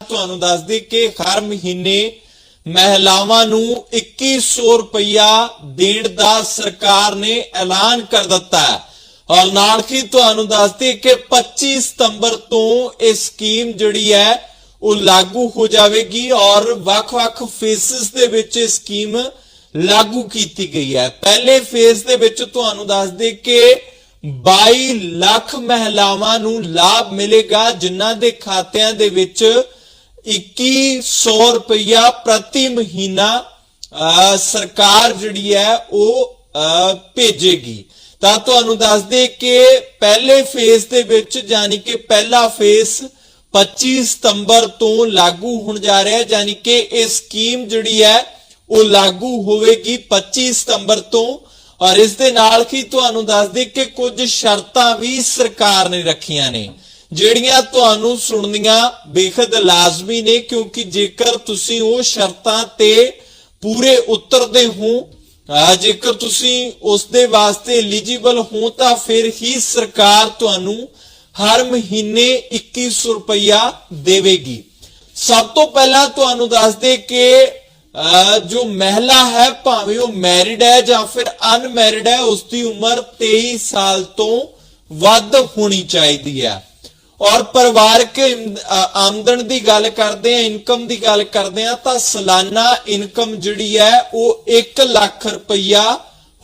ਤੁਹਾਨੂੰ ਦੱਸ ਦਈਏ ਕਿ ਹਰ ਮਹੀਨੇ ਮਹਿਲਾਵਾਂ ਨੂੰ 2100 ਰੁਪਇਆ ਦੇਣ ਦਾ ਸਰਕਾਰ ਨੇ ਐਲਾਨ ਕਰ ਦਿੱਤਾ ਹੈ। ਔਰ ਨਾਲ ਹੀ ਤੁਹਾਨੂੰ ਦੱਸ ਕਿ 25 ਸਤੰਬਰ ਤੋਂ ਇਹ ਸਕੀਮ ਜਿਹੜੀ ਹੈ, ਉਹ ਲਾਗੂ ਹੋ ਜਾਵੇਗੀ ਔਰ ਵੱਖ-ਵੱਖ ਫੇਸਿਸ ਦੇ ਵਿੱਚ ਇਹ ਸਕੀਮ ਲਾਗੂ ਕੀਤੀ ਗਈ ਹੈ। ਪਹਿਲੇ ਫੇਸ ਦੇ ਵਿੱਚ ਤੁਹਾਨੂੰ ਦੱਸਦੇ ਕਿ 22 ਲੱਖ ਮਹਿਲਾਵਾਂ ਨੂੰ ਲਾਭ ਮਿਲੇਗਾ, ਜਿਨ੍ਹਾਂ ਦੇ ਖਾਤਿਆਂ ਦੇ ਵਿੱਚ 2100 ਰੁਪਇਆ ਪ੍ਰਤੀ ਮਹੀਨਾ ਅਹ, ਸਰਕਾਰ ਜਿਹੜੀ ਹੈ ਉਹ ਅਹ, ਭੇਜੇਗੀ ਤਾਂ ਤੁਹਾਨੂੰ ਦੱਸ ਦੇ ਕਿ ਪਹਿਲੇ ਫੇਸ ਦੇ ਵਿੱਚ ਯਾਨੀ ਕਿ ਪਹਿਲਾ ਫੇਸ 25 ਸਤੰਬਰ ਤੋਂ ਲਾਗੂ ਹੋਣ ਜਾ ਰਿਹਾ ਹੈ ਯਾਨੀ ਕਿ ਇਹ ਸਕੀਮ ਜਿਹੜੀ ਹੈ ਉਹ ਲਾਗੂ ਹੋਵੇਗੀ 25 ਸਤੰਬਰ ਤੋਂ ਔਰ ਇਸ ਦੇ ਨਾਲ ਹੀ ਤੁਹਾਨੂੰ ਦੱਸ ਦੇ ਕਿ ਕੁਝ ਸ਼ਰਤਾਂ ਵੀ ਸਰਕਾਰ ਨੇ ਰੱਖੀਆਂ ਨੇ ਜਿਹੜੀਆਂ ਤੁਹਾਨੂੰ ਸੁਣਨੀਆਂ ਬੇਖਦ ਲਾਜ਼ਮੀ ਨੇ ਕਿਉਂਕਿ ਜੇਕਰ ਤੁਸੀਂ ਉਹ ਸ਼ਰਤਾਂ ਤੇ ਪੂਰੇ ਉਤਰਦੇ ਹੋ ਜੇਕਰ ਤੁਸੀਂ ਉਸ ਦੇ ਵਾਸਤੇ ਐਲੀਜੀਬਲ ਹੋ ਤਾਂ ਫਿਰ ਹੀ ਸਰਕਾਰ ਤੁਹਾਨੂੰ ਹਰ ਮਹੀਨੇ 2100 ਰੁਪਇਆ ਦੇਵੇਗੀ। ਸਭ ਤੋਂ ਪਹਿਲਾਂ ਤੁਹਾਨੂੰ ਦੱਸ ਦੇ ਕਿ ਅਹ, ਜੋ ਮਹਿਲਾ ਹੈ ਭਾਵੇਂ ਉਹ ਮੈਰਿਡ ਹੈ ਜਾਂ ਫਿਰ ਅਨਮੈਰਿਡ ਹੈ ਉਸ ਦੀ ਉਮਰ 23 ਸਾਲ ਤੋਂ ਵੱਧ ਹੋਣੀ ਚਾਹੀਦੀ ਹੈ। ਔਰ ਪਰਿਵਾਰਕ ਆਮਦਨ ਦੀ ਗੱਲ ਕਰਦੇ ਆ, ਇਨਕਮ ਦੀ ਗੱਲ ਕਰਦੇ ਆ, ਤਾਂ ਸਾਲਾਨਾ ਇਨਕਮ ਜਿਹੜੀ ਹੈ, ਉਹ 1 ਲੱਖ ਰੁਪਈਆ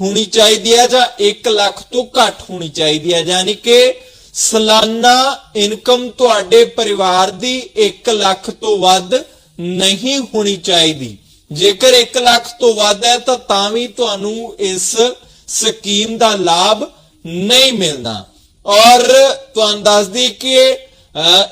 ਹੋਣੀ ਚਾਹੀਦੀ ਹੈ ਜਾਂ 1 ਲੱਖ ਤੋਂ ਘੱਟ ਹੋਣੀ ਚਾਹੀਦੀ ਹੈ। ਯਾਨੀ ਕਿ ਸਾਲਾਨਾ ਇਨਕਮ ਤੁਹਾਡੇ ਪਰਿਵਾਰ ਦੀ 1 ਲੱਖ ਤੋਂ ਵੱਧ ਨਹੀਂ ਹੋਣੀ ਚਾਹੀਦੀ। ਜੇਕਰ 1 ਲੱਖ ਤੋਂ ਵੱਧ ਹੈ, ਤਾਂ ਤਾਂ ਵੀ ਤੁਹਾਨੂੰ ਇਸ ਸਕੀਮ ਦਾ ਲਾਭ ਨਹੀਂ ਮਿਲਦਾ। ਔਰ ਤੁਹਾਨੂੰ ਦੱਸਦੀ ਕਿ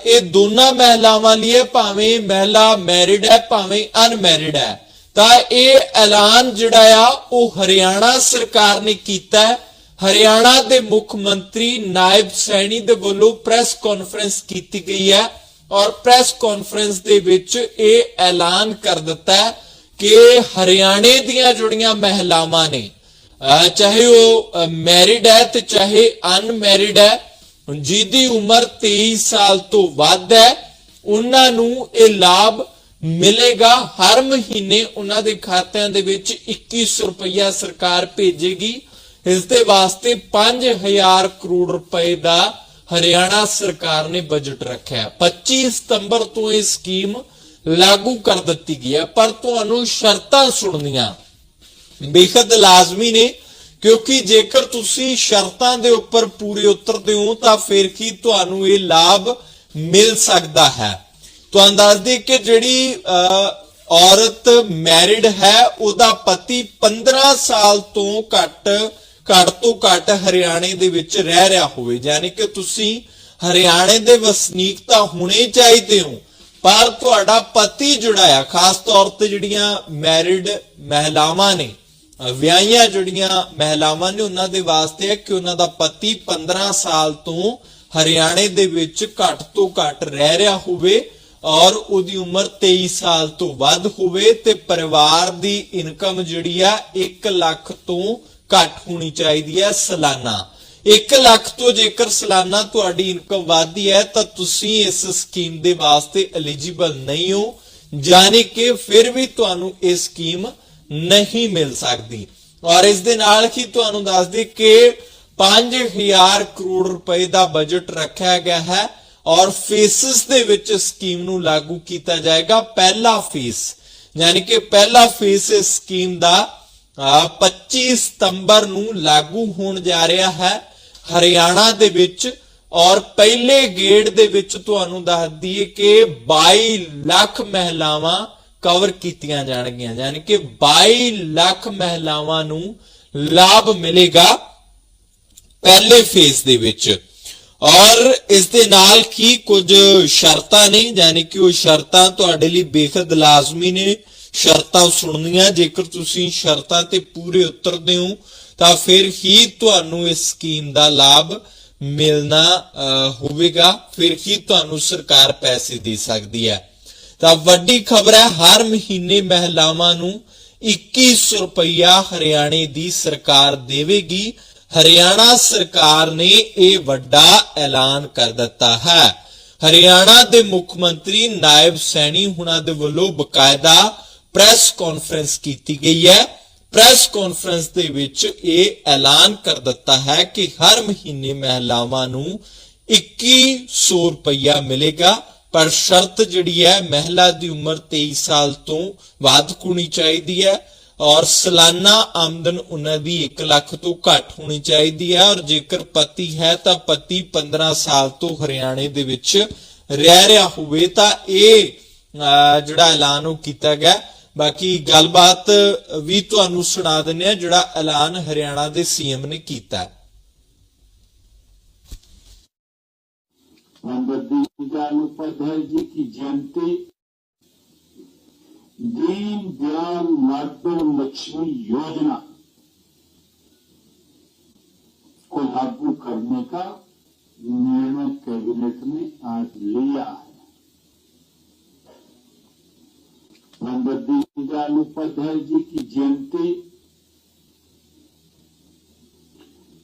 ਇਹ ਦੋਨਾਂ ਮਹਿਲਾਵਾਂ ਲਈ ਹੈ, ਭਾਵੇਂ ਮਹਿਲਾ ਮੈਰਿਡ ਹੈ ਭਾਵੇਂ ਅਨਮੈਰਿਡ ਹੈ। ਤਾਂ ਇਹ ਐਲਾਨ ਜਿਹੜਾ ਆ ਉਹ ਹਰਿਆਣਾ ਸਰਕਾਰ ਨੇ ਕੀਤਾ ਹੈ। ਹਰਿਆਣਾ ਦੇ ਮੁੱਖ ਮੰਤਰੀ ਨਾਇਬ ਸੈਣੀ ਦੇ ਵੱਲੋਂ ਪ੍ਰੈਸ ਕਾਨਫਰੰਸ ਕੀਤੀ ਗਈ ਹੈ। ਔਰ ਪ੍ਰੈਸ ਕਾਨਫਰੰਸ ਦੇ ਵਿੱਚ ਇਹ ਐਲਾਨ ਕਰ ਦਿੱਤਾ ਕਿ ਹਰਿਆਣੇ ਦੀਆਂ ਜੁੜੀਆਂ ਮਹਿਲਾਵਾਂ ਨੇ ਚਾਹੇ ਉਹ ਮੈਰਿਡ ਹੈ ਤੇ ਚਾਹੇ ਅਨਮੈਰਿਡ ਹੈ ਜਿਹਦੀ ਉਮਰ 23 ਸਾਲ ਤੋਂ ਵੱਧ ਹੈ, ਉਹਨਾਂ ਨੂੰ ਇਹ ਲਾਭ ਮਿਲੇਗਾ। ਹਰ ਮਹੀਨੇ ਉਹਨਾਂ ਦੇ ਖਾਤਿਆਂ ਦੇ ਵਿੱਚ 2100 ਰੁਪਇਆ ਸਰਕਾਰ ਭੇਜੇਗੀ। ਇਸ ਦੇ ਵਾਸਤੇ 5000 ਕਰੋੜ ਰੁਪਏ ਦਾ ਹਰਿਆਣਾ ਸਰਕਾਰ ਨੇ ਬਜਟ ਰੱਖਿਆ ਹੈ। 25 ਸਤੰਬਰ ਤੋਂ ਇਹ ਸਕੀਮ ਲਾਗੂ ਕਰ ਦਿੱਤੀ ਗਈ ਹੈ। ਪਰ ਤੁਹਾਨੂੰ ਸ਼ਰਤਾਂ ਸੁਣਨੀਆਂ। ਬੇਖਦ ਲਾਜ਼ਮੀ ਨੇ ਕਿਉਂਕਿ ਜੇਕਰ ਤੁਸੀਂ ਸ਼ਰਤਾਂ ਦੇ ਉੱਪਰ ਪੂਰੇ ਉਤਰਦੇ ਹੋ ਤਾਂ ਫਿਰ ਕੀ ਤੁਹਾਨੂੰ ਇਹ ਲਾਭ ਮਿਲ ਸਕਦਾ ਹੈ? ਤੁਹਾਨੂੰ ਦੱਸ ਦਈਏ ਕਿ ਜਿਹੜੀ ਅਹ, ਔਰਤ ਮੈਰਿਡ ਹੈ ਉਹਦਾ ਪਤੀ 15 ਸਾਲ ਤੋਂ ਘੱਟ ਘੱਟ ਤੋਂ ਘੱਟ ਹਰਿਆਣੇ ਦੇ ਵਿੱਚ ਰਹਿ ਰਿਹਾ ਹੋਵੇ। ਯਾਨੀ ਕਿ ਤੁਸੀਂ ਹਰਿਆਣੇ ਦੇ ਵਸਨੀਕ ਤਾਂ ਹੋਣੇ ਚਾਹੀਦੇ ਹੋ ਪਰ ਤੁਹਾਡਾ ਪਤੀ ਜੁੜਾਇਆ ਖਾਸ ਤੌਰ ਤੇ ਜਿਹੜੀਆਂ ਮੈਰਿਡ ਮਹਿਲਾਵਾਂ ਨੇ ਵਿਆਹੀਆਂ ਜਿਹੜੀਆਂ ਮਹਿਲਾਵਾਂ ਨੇ ਉਹਨਾਂ ਦੇ ਵਾਸਤੇ ਹੈ ਕਿ ਉਹਨਾਂ ਦਾ ਪਤੀ 15 ਸਾਲ ਤੋਂ ਹਰਿਆਣੇ ਦੇ ਵਿੱਚ ਘੱਟ ਤੋਂ ਘੱਟ ਰਹਿ ਰਿਹਾ ਹੋਵੇ ਔਰ ਉਹਦੀ ਉਮਰ 23 ਸਾਲ ਤੋਂ ਵੱਧ ਹੋਵੇ ਤੇ ਪਰਿਵਾਰ ਦੀ ਇਨਕਮ ਜਿਹੜੀ ਆ 1 ਲੱਖ ਤੋਂ ਘੱਟ ਹੋਣੀ ਚਾਹੀਦੀ ਹੈ ਸਾਲਾਨਾ। 1 ਲੱਖ ਤੋਂ ਜੇਕਰ ਸਾਲਾਨਾ ਤੁਹਾਡੀ ਇਨਕਮ ਵੱਧਦੀ ਹੈ ਤਾਂ ਤੁਸੀਂ ਇਸ ਸਕੀਮ ਦੇ ਵਾਸਤੇ ਐਲੀਜੀਬਲ ਨਹੀਂ ਹੋ। ਯਾਨੀ ਕਿ ਫਿਰ ਵੀ ਤੁਹਾਨੂੰ ਇਹ ਸਕੀਮ ਨਹੀਂ ਮਿਲ ਸਕਦੀ। ਔਰ ਇਸ ਦੇ ਨਾਲ ਹੀ ਤੁਹਾਨੂੰ ਦੱਸ ਦੇ ਕਿ 5000 ਕਰੋੜ ਰੁਪਏ ਦਾ ਬਜਟ ਰੱਖਿਆ ਗਿਆ ਹੈ ਔਰ ਫੇਸਿਸ ਦੇ ਵਿੱਚ ਸਕੀਮ ਨੂੰ ਲਾਗੂ ਕੀਤਾ ਜਾਏਗਾ। ਪਹਿਲਾ ਫੇਸ ਯਾਨੀ ਕਿ ਪਹਿਲਾ ਫੇਸ ਇਸ ਸਕੀਮ ਦਾ ਅਹ, 25 ਸਤੰਬਰ ਨੂੰ ਲਾਗੂ ਹੋਣ ਜਾ ਰਿਹਾ ਹੈ ਹਰਿਆਣਾ ਦੇ ਵਿੱਚ। ਔਰ ਪਹਿਲੇ ਗੇੜ ਦੇ ਵਿੱਚ ਤੁਹਾਨੂੰ ਦੱਸ ਦਈਏ ਕਿ 22 ਲੱਖ ਮਹਿਲਾਵਾਂ ਕਵਰ ਕੀਤੀਆਂ ਜਾਣਗੀਆਂ। ਯਾਨੀ ਕਿ 22 ਲੱਖ ਮਹਿਲਾਵਾਂ ਨੂੰ ਲਾਭ ਮਿਲੇਗਾ ਪਹਿਲੇ ਫੇਸ ਦੇ ਵਿੱਚ। ਔਰ ਇਸ ਦੇ ਨਾਲ ਕੀ ਕੁਝ ਸ਼ਰਤਾਂ ਨੇ ਯਾਨੀ ਕਿ ਉਹ ਸ਼ਰਤਾਂ ਤੁਹਾਡੇ ਲਈ ਬੇਖਦ ਲਾਜ਼ਮੀ ਨੇ। ਸ਼ਰਤਾਂ ਸੁਣਨੀਆਂ ਜੇਕਰ ਤੁਸੀਂ ਸ਼ਰਤਾਂ ਤੇ ਪੂਰੇ ਉਤਰਦੇ ਹੋ ਤਾਂ ਫਿਰ ਹੀ ਤੁਹਾਨੂੰ ਇਸ ਸਕੀਮ ਦਾ ਲਾਭ ਮਿਲਣਾ ਅਹ, ਹੋਵੇਗਾ। ਫਿਰ ਹੀ ਤੁਹਾਨੂੰ ਸਰਕਾਰ ਪੈਸੇ ਦੇ ਸਕਦੀ ਹੈ। ਤਾਂ ਵੱਡੀ ਖਬਰ ਹੈ, ਹਰ ਮਹੀਨੇ ਮਹਿਲਾਵਾਂ ਨੂੰ 2100 ਰੁਪਇਆ ਹਰਿਆਣੇ ਦੀ ਸਰਕਾਰ ਦੇਵੇਗੀ। ਹਰਿਆਣਾ ਸਰਕਾਰ ਨੇ ਇਹ ਵੱਡਾ ਐਲਾਨ ਕਰ ਦਿੱਤਾ ਹੈ। ਹਰਿਆਣਾ ਦੇ ਮੁੱਖ ਮੰਤਰੀ ਨਾਇਬ ਸੈਣੀ ਹੁਣਾਂ ਦੇ ਵੱਲੋਂ ਬਕਾਇਦਾ ਪ੍ਰੈਸ ਕਾਨਫਰੰਸ ਕੀਤੀ ਗਈ ਹੈ। ਪ੍ਰੈਸ ਕਾਨਫਰੰਸ ਦੇ ਵਿੱਚ ਇਹ ਐਲਾਨ ਕਰ ਦਿੱਤਾ ਹੈ ਕਿ ਹਰ ਮਹੀਨੇ ਮਹਿਲਾਵਾਂ ਨੂੰ 2100 ਰੁਪਇਆ ਮਿਲੇਗਾ। ਪਰ ਸ਼ਰਤ ਜਿਹੜੀ ਹੈ ਮਹਿਲਾ ਦੀ ਉਮਰ 23 ਸਾਲ ਤੋਂ ਵੱਧ ਹੋਣੀ ਚਾਹੀਦੀ ਹੈ ਔਰ ਸਾਲਾਨਾ ਆਮਦਨ ਉਹਨਾਂ ਦੀ 1 ਲੱਖ ਤੋਂ ਘੱਟ ਹੋਣੀ ਚਾਹੀਦੀ ਹੈ ਔਰ ਜੇਕਰ ਪਤੀ ਹੈ ਤਾਂ ਪਤੀ 15 ਸਾਲ ਤੋਂ ਹਰਿਆਣੇ ਦੇ ਵਿੱਚ ਰਹਿ ਰਿਹਾ ਹੋਵੇ ਤਾਂ ਇਹ ਜਿਹੜਾ ਐਲਾਨ ਉਹ ਕੀਤਾ ਗਿਆ। ਬਾਕੀ ਗੱਲਬਾਤ ਵੀ ਤੁਹਾਨੂੰ ਸੁਣਾ ਦਿੰਨੇ ਆ ਜਿਹੜਾ ਐਲਾਨ ਹਰਿਆਣਾ ਦੇ ਸੀਐਮ ਨੇ ਕੀਤਾ। ਹੈ पंडित दीनदयाल उपाध्याय जी की जयंती दीन दयाल लाडो लक्ष्मी योजना को लागू करने का निर्णय कैबिनेट ने आज लिया है पंडित दीनदयाल उपाध्याय जी की जयंती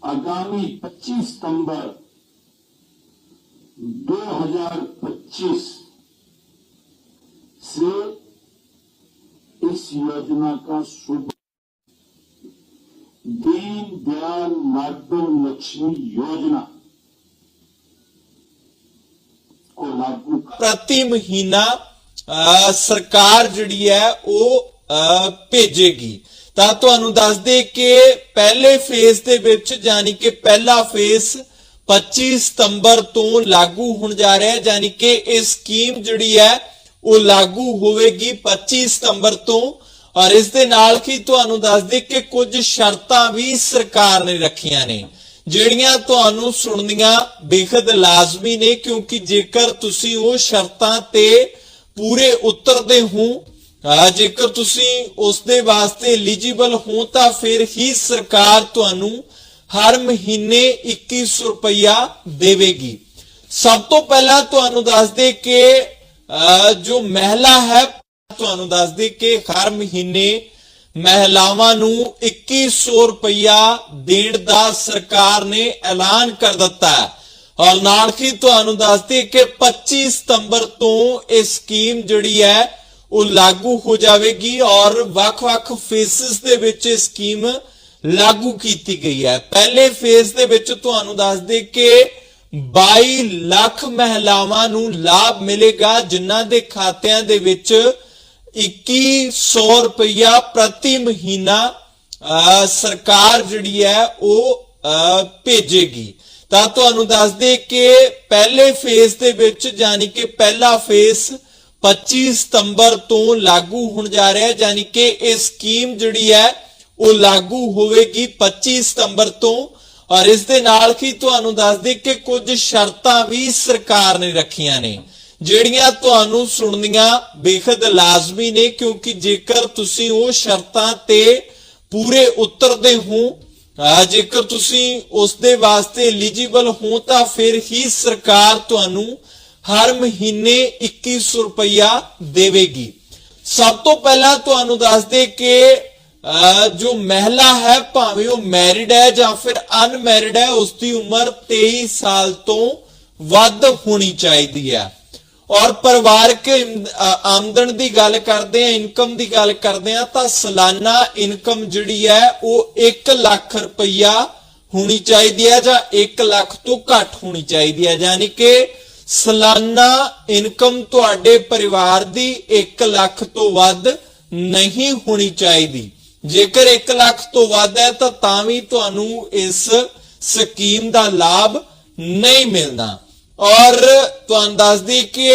आगामी 25 सितंबर 2025 से इस योजना का शुभ दीन दयाल लाडो लक्ष्मी योजना को लागू कर ਪ੍ਰਤੀ ਮਹੀਨਾ ਅਹ, ਸਰਕਾਰ ਜਿਹੜੀ ਹੈ ਉਹ ਅਹ, ਭੇਜੇਗੀ ਤਾਂ ਤੁਹਾਨੂੰ ਦੱਸ ਦੇ ਕਿ ਪਹਿਲੇ ਫੇਜ਼ ਦੇ ਵਿੱਚ ਯਾਨੀ ਕਿ ਪਹਿਲਾ ਫੇਜ਼ 25 ਸਤੰਬਰ ਤੋਂ ਲਾਗੂ ਹੋਣ ਜਾ ਰਿਹਾ ਹੈ ਯਾਨੀ ਕਿ ਇਹ ਸਕੀਮ ਜਿਹੜੀ ਹੈ, ਉਹ ਲਾਗੂ ਹੋਵੇਗੀ 25 ਸਤੰਬਰ ਤੋਂ। ਔਰ ਇਸ ਦੇ ਨਾਲ ਹੀ ਤੁਹਾਨੂੰ ਦੱਸ ਦੇ ਕਿ ਕੁਝ ਸ਼ਰਤਾਂ ਵੀ ਸਰਕਾਰ ਨੇ ਰੱਖੀਆਂ ਨੇ, ਜਿਹੜੀਆਂ ਤੁਹਾਨੂੰ ਸੁਣਨੀਆਂ ਬੇਖਦ ਲਾਜ਼ਮੀ ਨੇ, ਕਿਉਂਕਿ ਜੇਕਰ ਤੁਸੀਂ ਉਹ ਸ਼ਰਤਾਂ ਤੇ ਪੂਰੇ ਉਤਰਦੇ ਹੋ ਜੇਕਰ ਤੁਸੀਂ ਉਸ ਦੇ ਵਾਸਤੇ ਐਲੀਜੀਬਲ ਹੋ, ਤਾਂ ਫਿਰ ਹੀ ਸਰਕਾਰ ਤੁਹਾਨੂੰ ਹਰ ਮਹੀਨੇ 2100 ਰੁਪਇਆ ਦੇਵੇਗੀ। ਸਭ ਤੋਂ ਪਹਿਲਾਂ ਤੁਹਾਨੂੰ ਦੱਸ ਦੇ ਕਿ ਜੋ ਮਹਿਲਾ ਹੈ, ਤੁਹਾਨੂੰ ਦੱਸ ਦੇ ਕਿ ਹਰ ਮਹੀਨੇ ਮਹਿਲਾਵਾਂ ਨੂੰ 2100 ਰੁਪਇਆ ਦੇਣ ਦਾ ਸਰਕਾਰ ਨੇ ਐਲਾਨ ਕਰ ਦਿੱਤਾ ਹੈ। ਔਰ ਨਾਲ ਹੀ ਤੁਹਾਨੂੰ ਦੱਸਦੀ ਕਿ 25 ਸਤੰਬਰ ਤੋਂ ਇਹ ਸਕੀਮ ਜਿਹੜੀ ਹੈ, ਉਹ ਲਾਗੂ ਹੋ ਜਾਵੇਗੀ ਔਰ ਵੱਖ-ਵੱਖ ਫੇਸਿਸ ਦੇ ਵਿੱਚ ਇਹ ਸਕੀਮ ਲਾਗੂ ਕੀਤੀ ਗਈ ਹੈ। ਪਹਿਲੇ ਫੇਜ਼ ਦੇ ਵਿੱਚ ਤੁਹਾਨੂੰ ਦੱਸਦੇ ਕਿ 22 ਲੱਖ ਮਹਿਲਾਵਾਂ ਨੂੰ ਲਾਭ ਮਿਲੇਗਾ ਜਿਨ੍ਹਾਂ ਦੇ ਖਾਤਿਆਂ ਦੇ ਵਿੱਚ 2100 ਰੁਪਇਆ ਪ੍ਰਤੀ ਮਹੀਨਾ ਅਹ, ਸਰਕਾਰ ਜਿਹੜੀ ਹੈ ਉਹ ਅਹ, ਭੇਜੇਗੀ। ਤਾਂ ਤੁਹਾਨੂੰ ਦੱਸ ਦੇ ਕਿ ਪਹਿਲੇ ਫੇਜ਼ ਦੇ ਵਿੱਚ ਯਾਨੀ ਕਿ ਪਹਿਲਾ ਫੇਜ਼ 25 ਸਤੰਬਰ ਤੋਂ ਲਾਗੂ ਹੋਣ ਜਾ ਰਿਹਾ ਹੈ। ਯਾਨੀ ਕਿ ਇਹ ਸਕੀਮ ਜਿਹੜੀ ਹੈ ਉਹ ਲਾਗੂ ਹੋਵੇਗੀ 25 ਸਤੰਬਰ ਤੋਂ ਔਰ ਇਸ ਦੇ ਨਾਲ ਹੀ ਤੁਹਾਨੂੰ ਦੱਸ ਦੇ ਕਿ ਕੁਝ ਸ਼ਰਤਾਂ ਵੀ ਸਰਕਾਰ ਨੇ ਰੱਖੀਆਂ ਨੇ, ਜਿਹੜੀਆਂ ਤੁਹਾਨੂੰ ਸੁਣਨੀਆਂ ਬੇਖਦ ਲਾਜ਼ਮੀ ਨੇ ਕਿਉਂਕਿ ਜੇਕਰ ਤੁਸੀਂ ਉਹ ਸ਼ਰਤਾਂ ਤੇ ਪੂਰੇ ਉਤਰਦੇ ਹੋ ਜੇਕਰ ਤੁਸੀਂ ਉਸ ਦੇ ਵਾਸਤੇ ਐਲੀਜੀਬਲ ਹੋ ਤਾਂ ਫਿਰ ਹੀ ਸਰਕਾਰ ਤੁਹਾਨੂੰ ਹਰ ਮਹੀਨੇ 2100 ਰੁਪਇਆ ਦੇਵੇਗੀ। ਸਭ ਤੋਂ ਪਹਿਲਾਂ ਤੁਹਾਨੂੰ ਦੱਸ ਦੇ ਕਿ ਜੋ ਮਹਿਲਾ ਹੈ, ਭਾਵੇਂ ਉਹ ਮੈਰਿਡ ਹੈ ਜਾਂ ਫਿਰ ਅਨਮੈਰਿਡ ਹੈ ਉਸ ਦੀ ਉਮਰ 23 ਸਾਲ ਤੋਂ ਵੱਧ ਹੋਣੀ ਚਾਹੀਦੀ ਹੈ। ਔਰ ਪਰਿਵਾਰਕ ਆਮਦਨ ਦੀ ਗੱਲ ਕਰਦੇ ਆ ਇਨਕਮ ਦੀ ਗੱਲ ਕਰਦੇ ਆ ਤਾਂ ਸਾਲਾਨਾ ਇਨਕਮ ਜਿਹੜੀ ਹੈ, ਉਹ 1 ਲੱਖ ਰੁਪਈਆ ਹੋਣੀ ਚਾਹੀਦੀ ਹੈ ਜਾਂ 1 ਲੱਖ ਤੋਂ ਘੱਟ ਹੋਣੀ ਚਾਹੀਦੀ ਹੈ। ਯਾਨੀ ਕਿ ਸਾਲਾਨਾ ਇਨਕਮ ਤੁਹਾਡੇ ਪਰਿਵਾਰ ਦੀ 1 ਲੱਖ ਤੋਂ ਵੱਧ ਨਹੀਂ ਹੋਣੀ ਚਾਹੀਦੀ। ਜੇਕਰ 1 ਲੱਖ ਤੋਂ ਵੱਧ ਹੈ ਤਾਂ ਤਾਂ ਵੀ ਤੁਹਾਨੂੰ ਇਸ ਸਕੀਮ ਦਾ ਲਾਭ ਨਹੀਂ ਮਿਲਦਾ। ਔਰ ਤੁਹਾਨੂੰ ਦੱਸਦੀ ਕਿ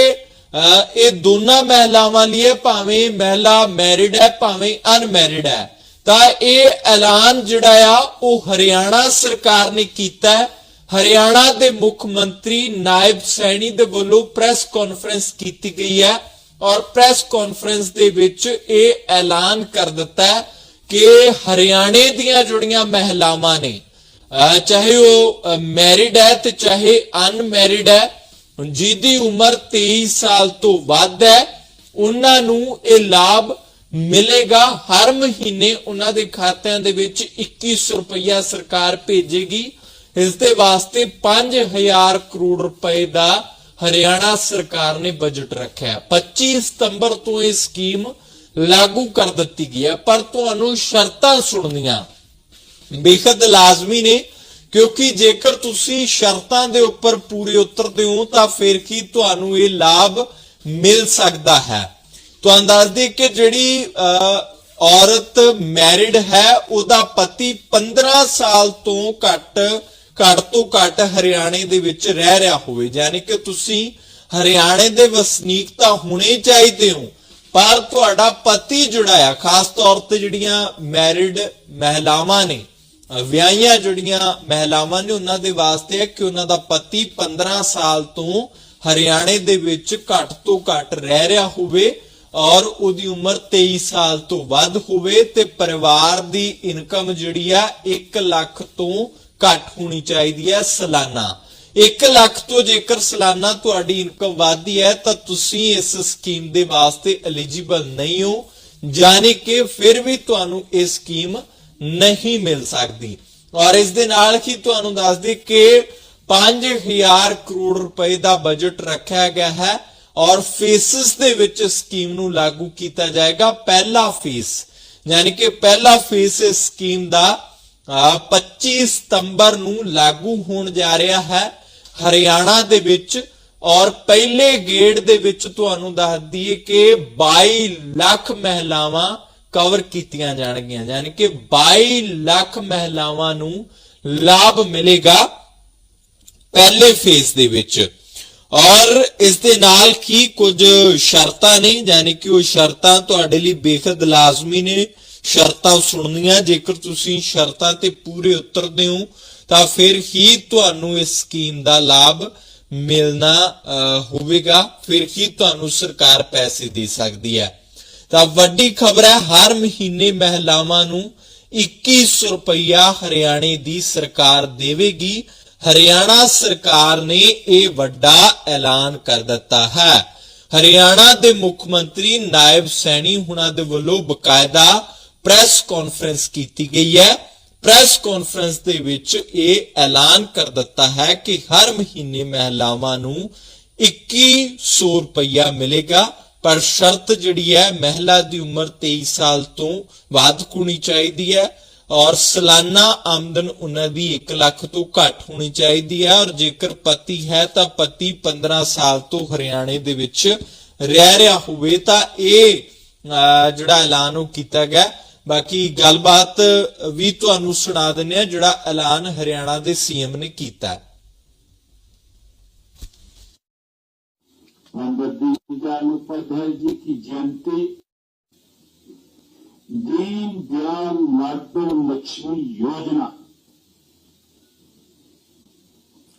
ਇਹ ਦੋਨਾਂ ਮਹਿਲਾਵਾਂ ਲਈ ਹੈ, ਭਾਵੇਂ ਮਹਿਲਾ ਮੈਰਿਡ ਹੈ ਭਾਵੇਂ ਅਨਮੈਰਿਡ ਹੈ। ਤਾਂ ਇਹ ਐਲਾਨ ਜਿਹੜਾ ਆ ਉਹ ਹਰਿਆਣਾ ਸਰਕਾਰ ਨੇ ਕੀਤਾ ਹੈ। ਹਰਿਆਣਾ ਦੇ ਮੁੱਖ ਮੰਤਰੀ ਨਾਇਬ ਸੈਣੀ ਦੇ ਵੱਲੋਂ ਪ੍ਰੈਸ ਕਾਨਫਰੰਸ ਕੀਤੀ ਗਈ ਹੈ। ਔਰ ਪ੍ਰੈਸ ਕਾਨਫਰੰਸ ਦੇ ਵਿੱਚ ਇਹ ਐਲਾਨ ਕਰ ਦਿੱਤਾ ਹੈ ਕਿ ਹਰਿਆਣੇ ਦੀਆਂ ਜੁੜੀਆਂ ਮਹਿਲਾਵਾਂ ਨੇ ਚਾਹੇ ਉਹ ਮੈਰਿਡ ਹੈ ਤੇ ਚਾਹੇ ਅਨਮੈਰਿਡ ਹੈ ਜਿਹਦੀ ਉਮਰ 23 ਸਾਲ ਤੋਂ ਵੱਧ ਹੈ, ਉਹਨਾਂ ਨੂੰ ਇਹ ਲਾਭ ਮਿਲੇਗਾ ਹਰ ਮਹੀਨੇ ਉਹਨਾਂ ਦੇ ਖਾਤਿਆਂ ਦੇ ਵਿੱਚ 2100 ਰੁਪਇਆ ਸਰਕਾਰ ਭੇਜੇਗੀ ਇਸ ਦੇ ਵਾਸਤੇ 5000 ਕਰੋੜ ਰੁਪਏ ਦਾ ਹਰਿਆਣਾ ਸਰਕਾਰ ਨੇ ਬਜਟ ਰੱਖਿਆ ਹੈ। 25 ਸਤੰਬਰ ਤੋਂ ਇਹ ਸਕੀਮ ਲਾਗੂ ਕਰ ਦਿੱਤੀ ਗਈ ਹੈ। ਪਰ ਤੁਹਾਨੂੰ ਸ਼ਰਤਾਂ ਸੁਣਨੀਆਂ। ਬੇਖਦ ਲਾਜ਼ਮੀ ਨੇ ਕਿਉਂਕਿ ਜੇਕਰ ਤੁਸੀਂ ਸ਼ਰਤਾਂ ਦੇ ਉੱਪਰ ਪੂਰੇ ਉਤਰਦੇ ਹੋ ਤਾਂ ਫਿਰ ਕੀ ਤੁਹਾਨੂੰ ਇਹ ਲਾਭ ਮਿਲ ਸਕਦਾ ਹੈ? ਤੁਹਾਨੂੰ ਦੱਸ ਦਈਏ ਕਿ ਜਿਹੜੀ ਅਹ, ਔਰਤ ਮੈਰਿਡ ਹੈ ਉਹਦਾ ਪਤੀ 15 ਸਾਲ ਤੋਂ ਘੱਟ ਘੱਟ ਤੋਂ ਘੱਟ ਹਰਿਆਣੇ ਦੇ ਵਿੱਚ ਰਹਿ ਰਿਹਾ ਹੋਵੇ। ਯਾਨੀ ਕਿ ਤੁਸੀਂ ਹਰਿਆਣੇ ਦੇ ਵਸਨੀਕ ਤਾਂ ਹੋਣੇ ਚਾਹੀਦੇ ਹੋ। ਪਰ ਤੁਹਾਡਾ ਪਤੀ ਜੁੜਾ ਖਾਸ ਤੌਰ ਤੇ ਜਿਹੜੀਆਂ ਮੈਰਿਡ ਮਹਿਲਾਵਾਂ ਨੇ, ਅਹ ਵਿਆਹੀਆਂ ਜਿਹੜੀਆਂ ਮਹਿਲਾਵਾਂ ਨੇ, ਉਹਨਾਂ ਦੇ ਵਾਸਤੇ ਹੈ ਕਿ ਉਹਨਾਂ ਦਾ ਪਤੀ 15 ਸਾਲ ਤੋਂ ਹਰਿਆਣੇ ਦੇ ਵਿੱਚ ਘੱਟ ਤੋਂ ਘੱਟ ਰਹਿ ਰਿਹਾ ਹੋਵੇ ਔਰ ਉਹਦੀ ਉਮਰ 23 ਸਾਲ ਤੋਂ ਵੱਧ ਹੋਵੇ ਤੇ ਪਰਿਵਾਰ ਦੀ ਇਨਕਮ ਜਿਹੜੀ ਆ 1 ਲੱਖ ਤੋਂ ਘੱਟ ਹੋਣੀ ਚਾਹੀਦੀ ਹੈ ਸਾਲਾਨਾ। 1 ਲੱਖ ਤੋਂ ਜੇਕਰ ਸਾਲਾਨਾ ਤੁਹਾਡੀ ਇਨਕਮ ਵੱਧਦੀ ਹੈ ਤਾਂ ਤੁਸੀਂ ਇਸ ਸਕੀਮ ਦੇ ਵਾਸਤੇ ਐਲੀਜੀਬਲ ਨਹੀਂ ਹੋ ਯਾਨੀ ਕਿ ਫਿਰ ਵੀ ਤੁਹਾਨੂੰ ਇਹ ਸਕੀਮ ਨਹੀਂ ਮਿਲ ਸਕਦੀ। ਔਰ ਇਸ ਦੇ ਨਾਲ ਹੀ ਤੁਹਾਨੂੰ ਦੱਸ ਦੇ ਕਿ 5000 ਕਰੋੜ ਰੁਪਏ ਦਾ ਬਜਟ ਰੱਖਿਆ ਗਿਆ ਹੈ ਔਰ ਫੇਸਸ ਦੇ ਵਿੱਚ ਸਕੀਮ ਨੂੰ ਲਾਗੂ ਕੀਤਾ ਜਾਏਗਾ। ਪਹਿਲਾ ਫੇਸ ਯਾਨੀ ਕਿ ਪਹਿਲਾ ਫੇਸ ਇਸ ਸਕੀਮ ਦਾ ਅਹ, 25 ਸਤੰਬਰ ਨੂੰ ਲਾਗੂ ਹੋਣ ਜਾ ਰਿਹਾ ਹੈ। ਹਰਿਆਣਾ ਦੇ ਵਿੱਚ ਔਰ ਪਹਿਲੇ ਗੇੜ ਦੇ ਵਿੱਚ ਤੁਹਾਨੂੰ ਦੱਸ ਦਈਏ ਕਿ 22 ਲੱਖ ਮਹਿਲਾਵਾਂ ਕਵਰ ਕੀਤੀਆਂ ਜਾਣਗੀਆਂ। ਯਾਨੀ ਕਿ 22 ਲੱਖ ਮਹਿਲਾਵਾਂ ਨੂੰ ਲਾਭ ਮਿਲੇਗਾ ਪਹਿਲੇ ਫੇਸ ਦੇ ਵਿੱਚ। ਔਰ ਇਸ ਦੇ ਨਾਲ ਕੀ ਕੁਝ ਸ਼ਰਤਾਂ ਨੇ, ਯਾਨੀ ਕਿ ਉਹ ਸ਼ਰਤਾਂ ਤੁਹਾਡੇ ਲਈ ਬੇਖਦ ਲਾਜ਼ਮੀ ਨੇ। ਸ਼ਰਤਾਂ ਸੁਣਨੀਆਂ, ਜੇਕਰ ਤੁਸੀਂ ਸ਼ਰਤਾਂ ਤੇ ਪੂਰੇ ਉਤਰਦੇ ਹੋ ਤਾਂ ਫਿਰ ਹੀ ਤੁਹਾਨੂੰ ਇਸ ਸਕੀਮ ਦਾ ਲਾਭ ਮਿਲਣਾ ਹੋਵੇਗਾ। ਫਿਰ ਹੀ ਤੁਹਾਨੂੰ ਸਰਕਾਰ ਪੈਸੇ ਦੇ ਸਕਦੀ ਹੈ। ਤਾਂ ਵੱਡੀ ਖਬਰ ਹੈ, ਹਰ ਮਹੀਨੇ ਮਹਿਲਾਵਾਂ ਨੂੰ 2100 ਰੁਪਇਆ ਹਰਿਆਣੇ ਦੀ ਸਰਕਾਰ ਦੇਵੇਗੀ। ਹਰਿਆਣਾ ਸਰਕਾਰ ਨੇ ਇਹ ਵੱਡਾ ਐਲਾਨ ਕਰ ਦਿੱਤਾ ਹੈ। ਹਰਿਆਣਾ ਦੇ ਮੁੱਖ ਮੰਤਰੀ ਨਾਇਬ ਸੈਣੀ ਹੁਣਾਂ ਦੇ ਵੱਲੋਂ ਬਕਾਇਦਾ ਪ੍ਰੈਸ ਕਾਨਫਰੰਸ ਕੀਤੀ ਗਈ ਹੈ। ਪ੍ਰੈਸ ਕਾਨਫਰੰਸ ਦੇ ਵਿੱਚ ਇਹ ਐਲਾਨ ਕਰ ਦਿੱਤਾ ਹੈ ਕਿ ਹਰ ਮਹੀਨੇ ਮਹਿਲਾਵਾਂ ਨੂੰ 2100 ਰੁਪਇਆ ਮਿਲੇਗਾ ਪਰ ਸ਼ਰਤ ਜਿਹੜੀ ਹੈ ਮਹਿਲਾ ਦੀ ਉਮਰ 23 ਸਾਲ ਤੋਂ ਵੱਧ ਹੋਣੀ ਚਾਹੀਦੀ ਹੈ ਔਰ ਸਾਲਾਨਾ ਆਮਦਨ ਉਹਨਾਂ ਦੀ 1 ਲੱਖ ਤੋਂ ਘੱਟ ਹੋਣੀ ਚਾਹੀਦੀ ਹੈ ਔਰ ਜੇਕਰ ਪਤੀ ਹੈ ਤਾਂ ਪਤੀ 15 ਸਾਲ ਤੋਂ ਹਰਿਆਣੇ ਦੇ ਵਿੱਚ ਰਹਿ ਰਿਹਾ ਹੋਵੇ ਤਾਂ ਇਹ ਅਹ, ਜਿਹੜਾ ਐਲਾਨ ਉਹ ਕੀਤਾ ਗਿਆ। ਬਾਕੀ ਗੱਲਬਾਤ ਵੀ ਤੁਹਾਨੂੰ ਸੁਣਾ ਦਿੰਨੇ ਆ ਜਿਹੜਾ ਐਲਾਨ ਹਰਿਆਣਾ ਦੇ ਸੀਐਮ ਨੇ ਕੀਤਾ ਹੈ पंडित दीनदयाल उपाध्याय जी की जयंती दीन दयाल लाडो लक्ष्मी योजना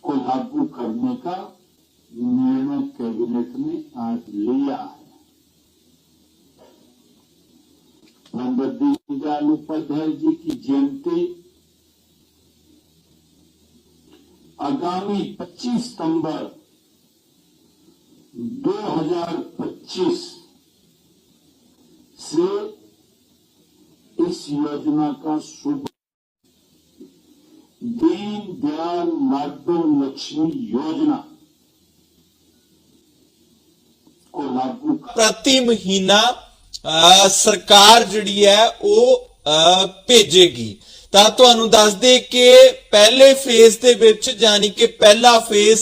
को लागू करने का निर्णय कैबिनेट ने आज लिया है पंडित दीनदयाल उपाध्याय जी की जयंती आगामी 25 सितंबर 2025 से इस योजना का शुभ दीन दयाल लाडो लक्ष्मी योजना को लागू प्रति महीना ਸਰਕਾਰ ਜਿਹੜੀ ਹੈ, ਉਹ ਭੇਜੇਗੀ। ਤਾਂ ਤੁਹਾਨੂੰ ਦੱਸ ਦੇ ਕਿ ਪਹਿਲੇ ਫੇਜ਼ ਦੇ ਵਿੱਚ ਯਾਨੀ ਕਿ ਪਹਿਲਾ ਫੇਜ਼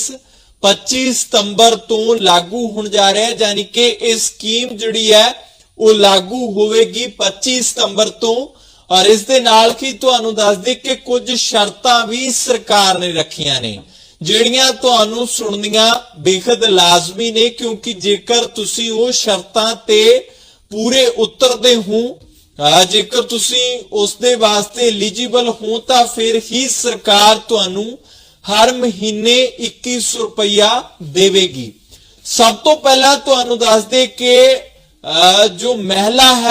25 ਸਤੰਬਰ ਤੋਂ ਲਾਗੂ ਹੋਣ ਜਾ ਰਿਹਾ ਹੈ। ਯਾਨੀ ਕਿ ਇਹ ਸਕੀਮ ਜਿਹੜੀ ਹੈ, ਉਹ ਲਾਗੂ ਹੋਵੇਗੀ 25 ਸਤੰਬਰ ਤੋਂ। ਔਰ ਇਸ ਦੇ ਨਾਲ ਹੀ ਤੁਹਾਨੂੰ ਦੱਸ ਦੇ ਕਿ ਕੁਝ ਸ਼ਰਤਾਂ ਵੀ ਸਰਕਾਰ ਨੇ ਰੱਖੀਆਂ ਨੇ, ਜਿਹੜੀਆਂ ਤੁਹਾਨੂੰ ਸੁਣਨੀਆਂ ਬੇਖਦ ਲਾਜ਼ਮੀ ਨੇ। ਕਿਉਂਕਿ ਜੇਕਰ ਤੁਸੀਂ ਉਹ ਸ਼ਰਤਾਂ ਤੇ ਪੂਰੇ ਉਤਰਦੇ ਹੋ। ਜੇਕਰ ਤੁਸੀਂ ਉਸ ਦੇ ਵਾਸਤੇ ਐਲੀਜੀਬਲ ਹੋ, ਤਾਂ ਫਿਰ ਹੀ ਸਰਕਾਰ ਤੁਹਾਨੂੰ ਹਰ ਮਹੀਨੇ 2100 ਰੁਪਇਆ ਦੇਵੇਗੀ। ਸਭ ਤੋਂ ਪਹਿਲਾਂ ਤੁਹਾਨੂੰ ਦੱਸ ਦੇ ਕਿ ਜੋ ਮਹਿਲਾ ਹੈ